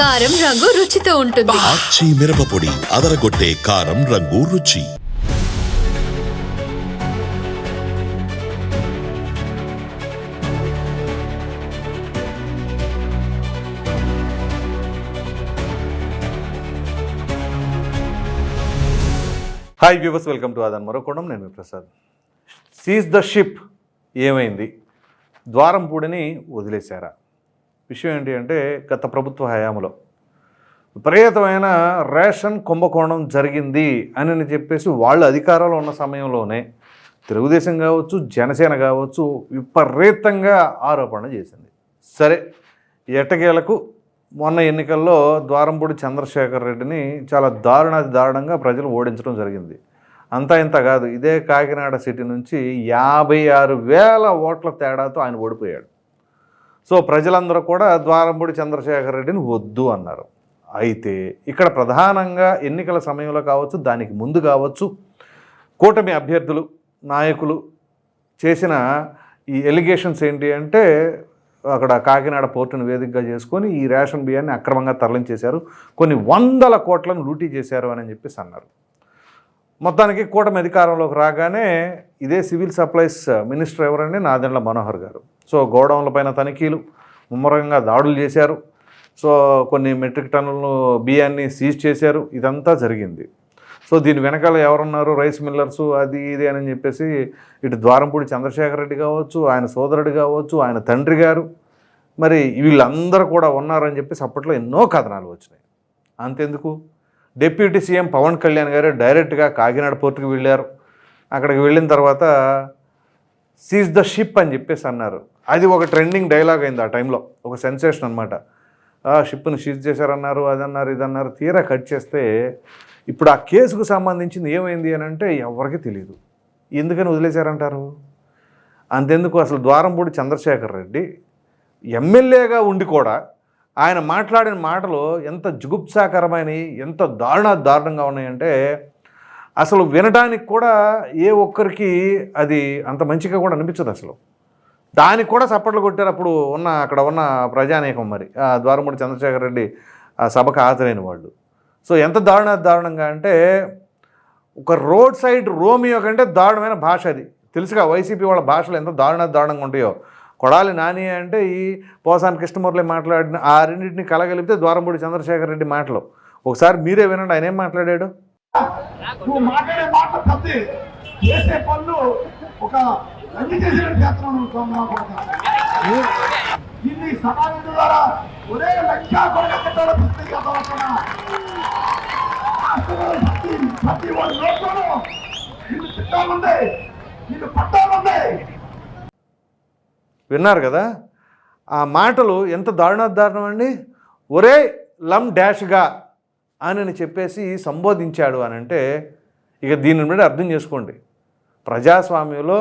కారం రంగు రుచితో ఉంటుంది. ఆచి మిరపపొడి అదరగొట్టే కారం రంగు రుచి. హాయ్ వ్యూవర్స్ వెల్కమ్ టు అదన్ మరొకడం నేను మీ ప్రసాద్. సీజ్ ద షిప్ ఏమైంది? ద్వారంపూడిని వదిలేశారా? విషయం ఏంటి అంటే గత ప్రభుత్వ హయాంలో విపరీతమైన రేషన్ కుంభకోణం జరిగింది అని చెప్పేసి వాళ్ళు అధికారంలో ఉన్న సమయంలోనే తెలుగుదేశం కావచ్చు జనసేన కావచ్చు విపరీతంగా ఆరోపణ చేసింది. సరే ఎట్టకేలకు మొన్న ఎన్నికల్లో ద్వారంపూడి చంద్రశేఖర్ రెడ్డిని చాలా దారుణాది దారుణంగా ప్రజలు ఓడించడం జరిగింది. అంతా ఇంత కాదు ఇదే కాకినాడ సిటీ నుంచి యాభై ఆరు వేల ఓట్ల తేడాతో ఆయన ఓడిపోయాడు. సో ప్రజలందరూ కూడా ద్వారంపూడి చంద్రశేఖర్ రెడ్డిని వద్దు అన్నారు. అయితే ఇక్కడ ప్రధానంగా ఎన్నికల సమయంలో కావచ్చు దానికి ముందు కావచ్చు కూటమి అభ్యర్థులు నాయకులు చేసిన ఈ ఎలిగేషన్స్ ఏంటి అంటే అక్కడ కాకినాడ పోర్టును వేదికగా చేసుకొని ఈ రేషన్ బియ్యాన్ని అక్రమంగా తరలించేశారు కొన్ని వందల కోట్లను లూటీ చేశారు అని చెప్పేసి అన్నారు. మొత్తానికి కూటమి అధికారంలోకి రాగానే ఇదే సివిల్ సప్లైస్ మినిస్టర్ ఎవరండి? నాదెండ్ల మనోహర్ గారు. సో గోడౌన్ల పైన తనిఖీలు ముమ్మరంగా దాడులు చేశారు. సో కొన్ని మెట్రిక్ టన్నులను బియ్యాన్ని సీజ్ చేశారు. ఇదంతా జరిగింది. సో దీని వెనకాల ఎవరున్నారు? రైస్ మిల్లర్సు అది ఇది అని చెప్పేసి ఇటు ద్వారంపూడి చంద్రశేఖర్ రెడ్డి కావచ్చు ఆయన సోదరుడు కావచ్చు ఆయన తండ్రి గారు. మరి వీళ్ళందరూ కూడా ఉన్నారని చెప్పేసి అప్పట్లో ఎన్నో కథనాలు వచ్చినాయి. అంతెందుకు? డిప్యూటీ సీఎం పవన్ కళ్యాణ్ గారు డైరెక్ట్గా కాకినాడ పోర్టుకి వెళ్ళారు. అక్కడికి వెళ్ళిన తర్వాత సీజ్ ద షిప్ అని చెప్పేసి అన్నారు. అది ఒక ట్రెండింగ్ డైలాగ్ అయింది ఆ టైంలో ఒక సెన్సేషన్ అనమాట షిప్ను సీజ్ చేశారన్నారు అదన్నారు ఇదన్నారు తీరా కట్ చేస్తే ఇప్పుడు ఆ కేసుకు సంబంధించింది ఏమైంది అని అంటే ఎవరికి తెలియదు ఎందుకని వదిలేశారంటారు? అంతెందుకు అసలు ద్వారంపూడి చంద్రశేఖర్ రెడ్డి ఎమ్మెల్యేగా ఉండి కూడా ఆయన మాట్లాడిన మాటలు ఎంత జుగుప్సాకరమైనవి ఎంత దారుణ దారుణంగా ఉన్నాయంటే అసలు వినడానికి కూడా ఏ ఒక్కరికి అది అంత మంచిగా కూడా అనిపించదు అసలు. దానికి కూడా చప్పట్లు కొట్టారు. అప్పుడు ఉన్న అక్కడ ఉన్న ప్రజానేకం మరి. ఆ ద్వారముడి చంద్రశేఖర్ రెడ్డి ఆ సభకు హాజరైన వాళ్ళు. సో ఎంత దారుణ దారుణంగా అంటే ఒక రోడ్ సైడ్ రోమియో కంటే దారుణమైన భాష అది. తెలుసుగా వైసీపీ వాళ్ళ భాషలు ఎంత దారుణ దారుణంగా ఉంటాయో. కొడాలి నాని అంటే ఈ పోసాని కృష్ణమురళి మాట్లాడిన ఆ రెండింటిని కలగలిపితే ద్వారంపూడి చంద్రశేఖర్ రెడ్డి మాటలు. ఒకసారి మీరే వినండి ఆయన ఏం మాట్లాడాడు? నువ్వు మాట్లాడే మాట తప్పి. చేసే పనులు ఒక లంగి చేసినట్టు చేస్తున్నావు నువ్వు సమాజం ద్వారా ఒరే లక్షా కొడగట్టాడు పుస్తకం చదవకుండా ప్రతి ప్రతి ఒక్క లోకంలో నిన్ను తిట్టాలుంది నిన్ను పట్టాలుంది విన్నారు కదా? ఆ మాటలు ఎంత దారుణ అండి? ఒరే లమ్ డాష్గా అని చెప్పేసి సంబోధించాడు అని అంటే ఇక దీనిని బట్టి అర్థం చేసుకోండి. ప్రజాస్వామ్యంలో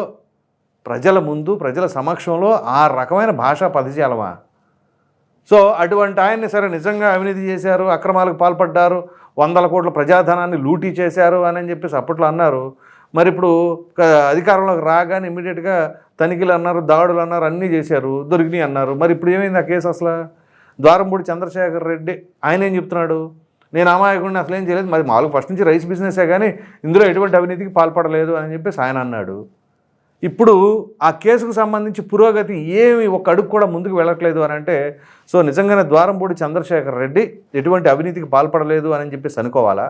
ప్రజల ముందు ప్రజల సమక్షంలో ఆ రకమైన భాషా పదజాలమా? సో అటువంటి ఆయన్ని సరే నిజంగా అవినీతి చేశారు అక్రమాలకు పాల్పడ్డారు వందల కోట్ల ప్రజాధనాన్ని లూటీ చేశారు అని చెప్పేసి అప్పట్లో అన్నారు. మరి ఇప్పుడు అధికారంలోకి రాగానే ఇమీడియట్గా తనిఖీలు అన్నారు దాడులు అన్నారు అన్నీ చేశారు దొరికినాయి అన్నారు. మరి ఇప్పుడు ఏమైంది ఆ కేసు అసలు? ద్వారంపూడి చంద్రశేఖర్ రెడ్డి ఆయన ఏం చెప్తున్నాడు? నేను అమాయకుండా అసలు ఏం చేయలేదు. మరి మామూలుగా ఫస్ట్ నుంచి రైస్ బిజినెసే కానీ ఇందులో ఎటువంటి అవినీతికి పాల్పడలేదు అని చెప్పేసి ఆయన అన్నాడు. ఇప్పుడు ఆ కేసుకు సంబంధించి పురోగతి ఏమి ఒక అడుగు కూడా ముందుకు వెళ్ళట్లేదు అని అంటే సో నిజంగానే ద్వారంపూడి చంద్రశేఖర్ రెడ్డి ఎటువంటి అవినీతికి పాల్పడలేదు అని చెప్పేసి అనుకోవాలా?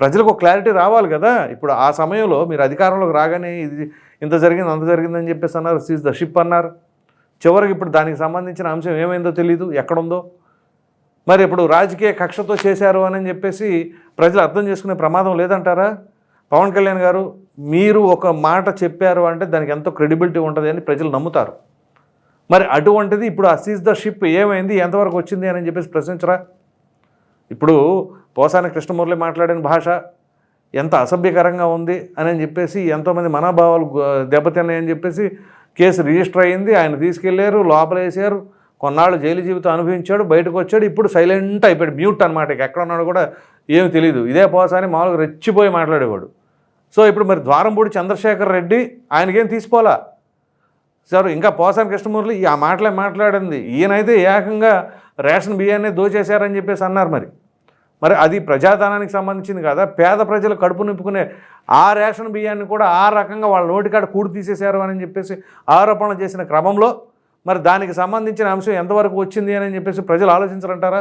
ప్రజలకు ఒక క్లారిటీ రావాలి కదా? ఇప్పుడు ఆ సమయంలో మీరు అధికారంలోకి రాగానే ఇది ఇంత జరిగింది అంత జరిగిందని చెప్పేసి అన్నారు సీజ్ ద షిప్ అన్నారు. చివరికి ఇప్పుడు దానికి సంబంధించిన అంశం ఏమైందో తెలియదు ఎక్కడుందో. మరి ఇప్పుడు రాజకీయ కక్షతో చేశారు అని చెప్పేసి ప్రజలు అర్థం చేసుకునే ప్రమాదం లేదంటారా? పవన్ కళ్యాణ్ గారు మీరు ఒక మాట చెప్పారు అంటే దానికి ఎంతో క్రెడిబిలిటీ ఉంటుంది అని ప్రజలు నమ్ముతారు. మరి అటువంటిది ఇప్పుడు ఆ సీజ్ ద షిప్ ఏమైంది? ఎంతవరకు వచ్చింది అని చెప్పేసి ప్రశ్నించరా? ఇప్పుడు పోసాని కృష్ణమురళి మాట్లాడిన భాష ఎంత అసభ్యకరంగా ఉంది అని చెప్పేసి ఎంతోమంది మనోభావాలు దెబ్బతిన్నాయని చెప్పేసి కేసు రిజిస్టర్ అయింది ఆయన తీసుకెళ్ళారు లోపలేసారు కొన్నాళ్ళు జైలు జీవితం అనుభవించాడు బయటకు వచ్చాడు ఇప్పుడు సైలెంట్ అయిపోయాడు మ్యూట్ అనమాట ఇక ఎక్కడ ఉన్నాడు కూడా ఏమి తెలియదు ఇదే పోసాని మామూలుగా రెచ్చిపోయి మాట్లాడేవాడు. సో ఇప్పుడు మరి ద్వారంపూడి చంద్రశేఖర్ రెడ్డి ఆయనకేం తీసుకోవాలా? సార్ ఇంకా పోసాని కృష్ణమూర్తి ఆ మాటలే మాట్లాడింది. ఈయనైతే ఏకంగా రేషన్ బియ్యాన్ని దోచేశారని చెప్పేసి అన్నారు మరి. మరి అది ప్రజాధనానికి సంబంధించింది కదా? పేద ప్రజలు కడుపు నింపుకునే ఆ రేషన్ బియ్యాన్ని కూడా ఆ రకంగా వాళ్ళ నోటికాడ కూడి తీసేశారు అని చెప్పేసి ఆరోపణలు చేసిన క్రమంలో మరి దానికి సంబంధించిన అంశం ఎంతవరకు వచ్చింది అని చెప్పేసి ప్రజలు ఆలోచించరంటారా?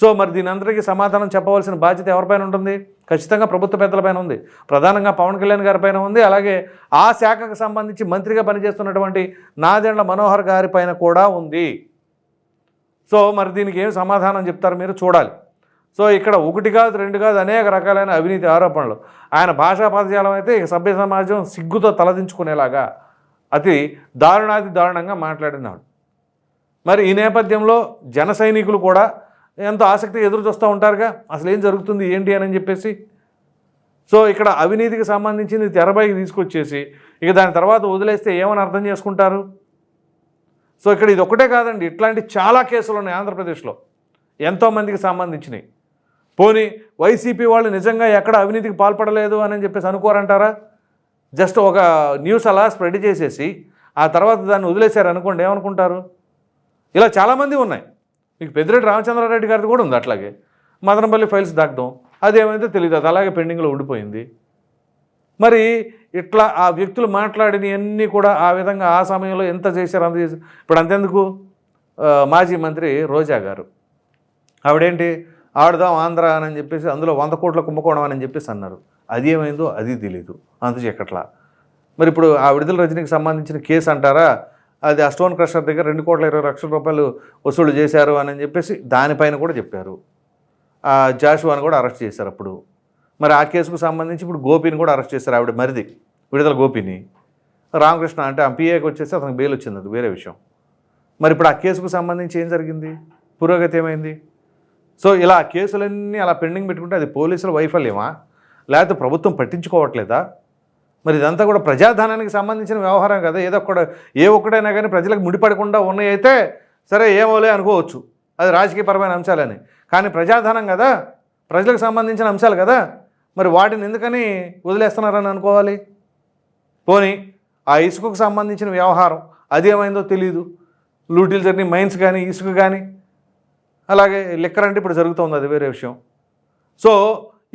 సో మరి దీని అందరికీ సమాధానం చెప్పవలసిన బాధ్యత ఎవరిపైన ఉంటుంది? ఖచ్చితంగా ప్రభుత్వ పెద్దలపైన ఉంది. ప్రధానంగా పవన్ కళ్యాణ్ గారి పైన ఉంది. అలాగే ఆ శాఖకు సంబంధించి మంత్రిగా పనిచేస్తున్నటువంటి నాదెండ్ల మనోహర్ గారి పైన కూడా ఉంది. సో మరి దీనికి ఏం సమాధానం చెప్తారు మీరు చూడాలి. సో ఇక్కడ ఒకటి కాదు రెండు కాదు అనేక రకాలైన అవినీతి ఆరోపణలు. ఆయన భాషా పదజాలం అయితే ఇక సభ్య సమాజం సిగ్గుతో తలదించుకునేలాగా అతి దారుణాతి దారుణంగా మాట్లాడినాడు. మరి ఈ నేపథ్యంలో జన సైనికులు కూడా ఎంతో ఆసక్తి ఎదురు చూస్తూ ఉంటారుగా. అసలు ఏం జరుగుతుంది ఏంటి అని చెప్పేసి. సో ఇక్కడ అవినీతికి సంబంధించింది తెరపైకి తీసుకొచ్చేసి ఇక దాని తర్వాత వదిలేస్తే ఏమని అర్థం చేసుకుంటారు? సో ఇక్కడ ఇది ఒకటే కాదండి. ఇట్లాంటి చాలా కేసులు ఉన్నాయి ఆంధ్రప్రదేశ్లో. ఎంతోమందికి సంబంధించినవి పోనీ వైసీపీ వాళ్ళు నిజంగా ఎక్కడ అవినీతికి పాల్పడలేదు అని చెప్పేసి అనుకోరంటారా? జస్ట్ ఒక న్యూస్ అలా స్ప్రెడ్ చేసేసి ఆ తర్వాత దాన్ని వదిలేశారు అనుకోండి ఏమనుకుంటారు? ఇలా చాలామంది ఉన్నాయి. మీకు పెద్దిరెడ్డి రామచంద్రారెడ్డి గారిది కూడా ఉంది అట్లాగే. మదనపల్లి ఫైల్స్ దాకడం అదేమైతే తెలియదు అది అలాగే పెండింగ్లో ఉండిపోయింది. మరి ఇట్లా ఆ వ్యక్తులు మాట్లాడినవన్నీ కూడా ఆ విధంగా ఆ సమయంలో ఎంత చేశారు అంత చేశారు? ఇప్పుడు అంతెందుకు? మాజీ మంత్రి రోజా గారు. ఆవిడేంటి? ఆడదాం ఆంధ్ర అని చెప్పేసి అందులో వంద కోట్ల కుంభకోణం అని చెప్పేసి అన్నారు. అది ఏమైందో అది తెలీదు. అందుచేకట్లా చెక్కట్లా మరి ఇప్పుడు ఆ విడుదల రజనీకి సంబంధించిన కేసు అంటారా? అది ఆ స్టోన్ క్రషర్ దగ్గర రెండు కోట్ల ఇరవై లక్షల రూపాయలు వసూలు చేశారు అని చెప్పేసి దానిపైన కూడా చెప్పారు. ఆ జాషువాని కూడా అరెస్ట్ చేశారు అప్పుడు. మరి ఆ కేసుకు సంబంధించి ఇప్పుడు గోపిని కూడా అరెస్ట్ చేశారు ఆవిడ మరిది విడుదల గోపిని. రామకృష్ణ అంటే ఆ పిఏకి వచ్చేసి అతనికి బెయిల్ వచ్చింది అది వేరే విషయం. మరి ఇప్పుడు ఆ కేసుకు సంబంధించి ఏం జరిగింది? పురోగతి ఏమైంది? సో ఇలా కేసులన్నీ అలా పెండింగ్ పెట్టుకుంటే అది పోలీసుల వైఫల్యమా? లేకపోతే ప్రభుత్వం పట్టించుకోవట్లేదా? మరి ఇదంతా కూడా ప్రజాధనానికి సంబంధించిన వ్యవహారం కదా. ఏదో ఒక్కడ ఏ ఒక్కడైనా కానీ ప్రజలకు ముడిపడకుండా ఉన్నాయైతే అయితే సరే ఏమోలే అనుకోవచ్చు. అది రాజకీయపరమైన అంశాలని. కానీ ప్రజాధనం కదా. ప్రజలకు సంబంధించిన అంశాలు కదా. మరి వాటిని ఎందుకని వదిలేస్తున్నారని అనుకోవాలి? పోనీ ఆ ఇసుకకు సంబంధించిన వ్యవహారం అదేమైందో తెలియదు లూటీలు జరిగిన మైన్స్ కానీ ఇసుక కానీ అలాగే లిక్కర్ అంటే ఇప్పుడు జరుగుతుంది అది వేరే విషయం. సో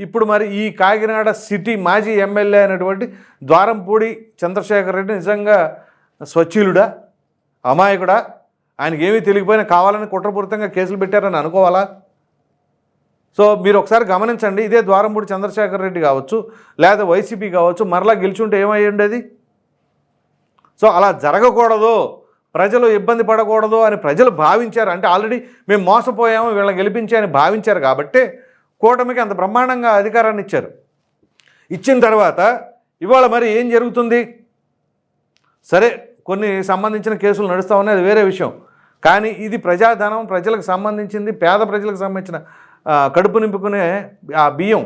ఇప్పుడు మరి ఈ కాకినాడ సిటీ మాజీ ఎమ్మెల్యే అయినటువంటి ద్వారంపూడి చంద్రశేఖర్ రెడ్డి నిజంగా స్వచ్ఛీలుడా? అమాయకుడా? ఆయనకి ఏమీ తెలియకపోయినా కావాలని కుట్రపూరితంగా కేసులు పెట్టారని అనుకోవాలా? సో మీరు ఒకసారి గమనించండి ఇదే ద్వారంపూడి చంద్రశేఖర్ రెడ్డి కావచ్చు లేదా వైసీపీ కావచ్చు మరలా గెలిచుంటే ఏమై ఉండేది? సో అలా జరగకూడదు ప్రజలు ఇబ్బంది పడకూడదు అని ప్రజలు భావించారు. అంటే ఆల్రెడీ మేము మోసపోయాము వీళ్ళని గెలిపించి అని భావించారు కాబట్టి కూటమికి అంత బ్రహ్మాండంగా అధికారాన్ని ఇచ్చారు. ఇచ్చిన తర్వాత ఇవాళ మరి ఏం జరుగుతుంది? సరే కొన్ని సంబంధించిన కేసులు నడుస్తూ ఉన్నాయి అది వేరే విషయం. కానీ ఇది ప్రజాధనం ప్రజలకు సంబంధించింది పేద ప్రజలకు సంబంధించిన కడుపు నింపుకునే ఆ బియ్యం.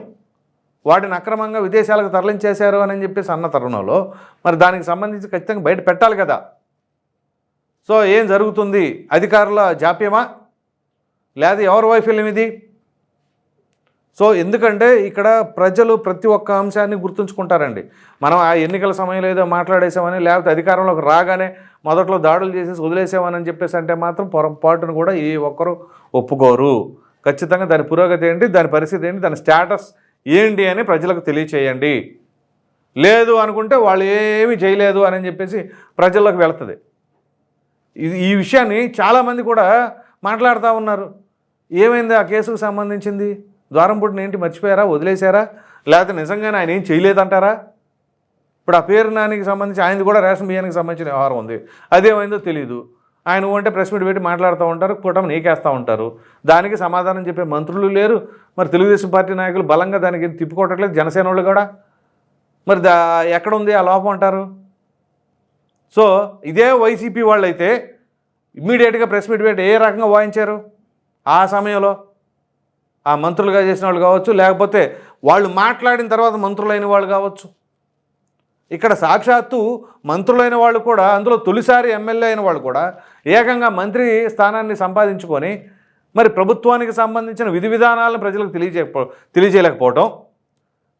వాటిని అక్రమంగా విదేశాలకు తరలించేశారు అని చెప్పేసి అన్న తరుణంలో మరి దానికి సంబంధించి ఖచ్చితంగా బయట పెట్టాలి కదా. సో ఏం జరుగుతుంది? అధికారుల జాప్యమా? లేదా ఎవరి వైఫల్యం ఇది? సో ఎందుకంటే ఇక్కడ ప్రజలు ప్రతి ఒక్క అంశాన్ని గుర్తుంచుకుంటారండి. మనం ఆ ఎన్నికల సమయంలో ఏదో మాట్లాడేసామని లేకపోతే అధికారంలోకి రాగానే మొదట్లో దాడులు చేసేసి వదిలేసామని చెప్పేసి అంటే మాత్రం పొరపాటును కూడా ఏ ఒక్కరు ఒప్పుకోరు. ఖచ్చితంగా దాని పురోగతి ఏంటి దాని పరిస్థితి ఏంటి దాని స్టేటస్ ఏంటి అని ప్రజలకు తెలియచేయండి. లేదు అనుకుంటే వాళ్ళు ఏమీ చేయలేదు అని చెప్పేసి ప్రజల్లోకి వెళుతుంది. ఇది ఈ విషయాన్ని చాలామంది కూడా మాట్లాడుతూ ఉన్నారు. ఏమైంది ఆ కేసుకు సంబంధించింది? ద్వారంపూటిని ఏంటి మర్చిపోయారా? వదిలేశారా? లేకపోతే నిజంగానే ఆయన ఏం చేయలేదంటారా? ఇప్పుడు ఆ పేరు నానికి సంబంధించి ఆయనది కూడా రేషన్ బియ్యానికి సంబంధించిన వ్యవహారం ఉంది. అదేమైందో తెలియదు ఆయన అంటే ప్రెస్ మీట్ పెట్టి మాట్లాడుతూ ఉంటారు కూటమి నీకేస్తూ ఉంటారు. దానికి సమాధానం చెప్పే మంత్రులు లేరు. మరి తెలుగుదేశం పార్టీ నాయకులు బలంగా దానికి తిప్పుకోవట్లేదు? జనసేన వాళ్ళు కూడా. మరి దా ఎక్కడ ఉంది ఆ లోపం అంటారు? సో ఇదే వైసీపీ వాళ్ళు అయితే ఇమ్మీడియట్గా ప్రెస్ మీట్ పెట్టి ఏ రకంగా వాయించారు? ఆ సమయంలో ఆ మంత్రులుగా చేసిన వాళ్ళు కావచ్చు లేకపోతే వాళ్ళు మాట్లాడిన తర్వాత మంత్రులైన వాళ్ళు కావచ్చు. ఇక్కడ సాక్షాత్తు మంత్రులైన వాళ్ళు కూడా అందులో తొలిసారి ఎమ్మెల్యే అయిన వాళ్ళు కూడా ఏకంగా మంత్రి స్థానాన్ని సంపాదించుకొని మరి ప్రభుత్వానికి సంబంధించిన విధి విధానాలను ప్రజలకు తెలియజేయకపో తెలియజేయలేకపోవడం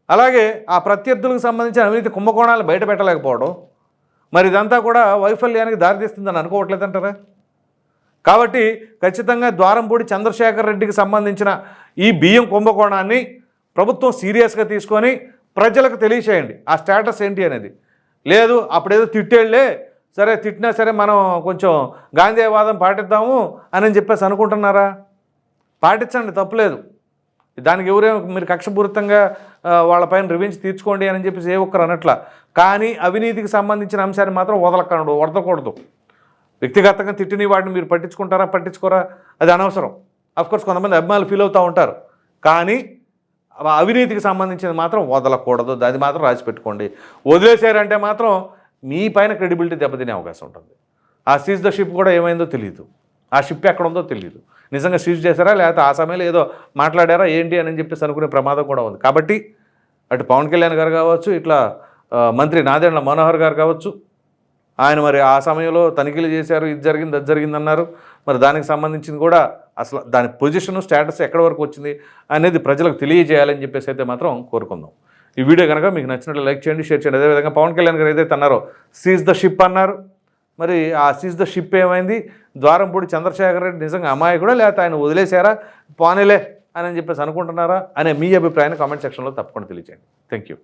అలాగే ఆ ప్రత్యర్థులకు సంబంధించిన అవినీతి కుంభకోణాలు బయట పెట్టలేకపోవడం మరి ఇదంతా కూడా వైఫల్యానికి దారితీస్తుందని అనుకోవట్లేదంటారా? కాబట్టి ఖచ్చితంగా ద్వారంపూడి చంద్రశేఖర్ రెడ్డికి సంబంధించిన ఈ బియ్యం కుంభకోణాన్ని ప్రభుత్వం సీరియస్గా తీసుకొని ప్రజలకు తెలియచేయండి. ఆ స్టేటస్ ఏంటి అనేది. లేదు అప్పుడేదో తిట్టేళ్ళే సరే తిట్టినా సరే మనం కొంచెం గాంధీవాదం పాటిద్దాము అని చెప్పేసి అనుకుంటున్నారా? పాటించండి తప్పులేదు. దానికి ఎవరేమో మీరు కక్షపూరితంగా వాళ్ళపైన రివెంజ్ తీర్చుకోండి అని చెప్పేసి ఏ ఒక్కరు అనట్లా. కానీ అవినీతికి సంబంధించిన అంశాన్ని మాత్రం వదలకూడదు వదలకూడదు. వ్యక్తిగతంగా తిట్టిన వాటిని మీరు పట్టించుకుంటారా పట్టించుకోరా? అది అనవసరం. అఫ్కోర్స్ కొంతమంది అభిమానులు ఫీల్ అవుతూ ఉంటారు. కానీ అవినీతికి సంబంధించింది మాత్రం వదలకూడదు. అది మాత్రం రాసి పెట్టుకోండి. వదిలేశారంటే మాత్రం మీ పైన క్రెడిబిలిటీ దెబ్బతినే అవకాశం ఉంటుంది. ఆ సీజ్ ద షిప్ కూడా ఏమైందో తెలియదు ఆ షిప్ ఎక్కడ ఉందో తెలియదు నిజంగా సీజ్ చేశారా? లేకపోతే ఆ సమయంలో ఏదో మాట్లాడారా? ఏంటి? అని చెప్పేసి అనుకునే ప్రమాదం కూడా ఉంది. కాబట్టి అటు పవన్ కళ్యాణ్ గారు కావచ్చు ఇట్లా మంత్రి నాదెండ్ల మనోహర్ గారు కావచ్చు ఆయన మరి ఆ సమయంలో తనిఖీలు చేశారు. ఇది జరిగింది అది జరిగింది అన్నారు మరి దానికి సంబంధించింది కూడా అసలు దాని పొజిషన్ స్టేటస్ ఎక్కడి వరకు వచ్చింది అనేది ప్రజలకు తెలియజేయాలని చెప్పేసి అయితే మాత్రం కోరుకుందాం. ఈ వీడియో కనుక మీకు నచ్చినట్లు లైక్ చేయండి షేర్ చేయండి. అదేవిధంగా పవన్ కళ్యాణ్ గారు ఏదైతే అన్నారో సీజ్ ద షిప్ అన్నారు. మరి ఆ సీజ్ ద షిప్ ఏమైంది? ద్వారంపూడి చంద్రశేఖర్ రెడ్డి నిజంగా అమాయకుడా లేకపోతే ఆయన వదిలేశారా? పానేలే అని చెప్పేసి అనుకుంటున్నారా? అనే మీ అభిప్రాయాన్ని కామెంట్ సెక్షన్లో తప్పకుండా తెలియజేయండి థ్యాంక్ యూ